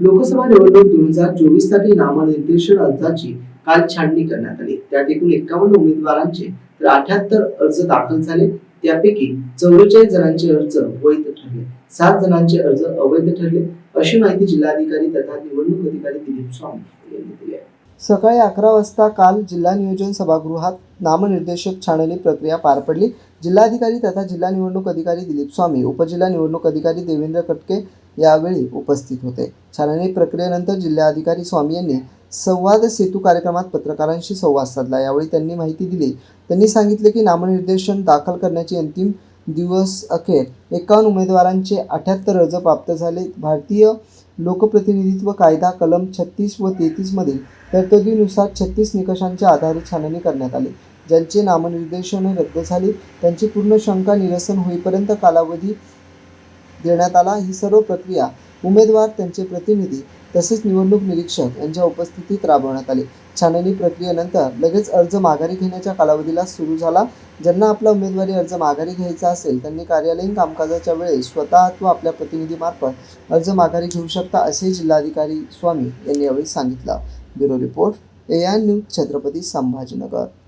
लोकसभा निवडणूक दोन हजार चोवीससाठी नामनिर्देशन अर्जाची काल छाननी करण्यात आली. त्यात एकूण एकावन्न उमेदवारांचे तर अठ्याहत्तर अर्ज दाखल झाले. त्यापैकी चौवेचाळीस जणांचे अर्ज वैध ठरले. सात जणांचे अर्ज अवैध ठरले. अशी माहिती जिल्हाधिकारी तथा निवडणूक अधिकारी दिलीप स्वामी यांनी दिली आहे. सकाळी अकरा वाजता काल जिल्हा नियोजन सभागृहात नामनिर्देशक छाननी प्रक्रिया पार पडली. जिल्हाधिकारी तथा जिल्हा निवडणूक अधिकारी दिलीप स्वामी उपजिल्हा निवडणूक अधिकारी देवेंद्र कटके यावेळी उपस्थित होते. छाननी प्रक्रियेनंतर जिल्हाधिकारी स्वामी यांनी संवाद सेतू कार्यक्रमात पत्रकारांशी संवाद साधला. यावेळी त्यांनी माहिती दिली. त्यांनी सांगितले की नामनिर्देशन दाखल करण्याची अंतिम दिवस अखेर एकावन्न उमेदवारांचे अठ्याहत्तर अर्ज प्राप्त झाले. भारतीय लोकप्रतिनिधित्व कायदा कलम छत्तीस व तेहतीसमधील तरतुदीनुसार छत्तीस निकषांच्या आधारे छाननी करण्यात आली. ज्यांचे नामनिर्देशन रद्द झाले त्यांची पूर्ण शंका निरसन होईपर्यंत कालावधी देण्यात आला. ही सर्व प्रक्रिया उमेदवार त्यांचे प्रतिनिधी तसेच निवडणूक निरीक्षक यांच्या उपस्थितीत राबवण्यात आली. छाननी प्रक्रियेनंतर लगेच अर्ज माघारी घेण्याच्या कालावधीला सुरू झाला. ज्यांना आपला उमेदवारी अर्ज माघारी घ्यायचा असेल त्यांनी कार्यालयीन कामकाजाच्या वेळेस स्वतः अथवा आपल्या प्रतिनिधीमार्फत अर्ज माघारी घेऊ शकता असे जिल्हाधिकारी स्वामी यांनी यावेळी सांगितलं. Bureau report A N news Chhatrapati Sambhajinagar.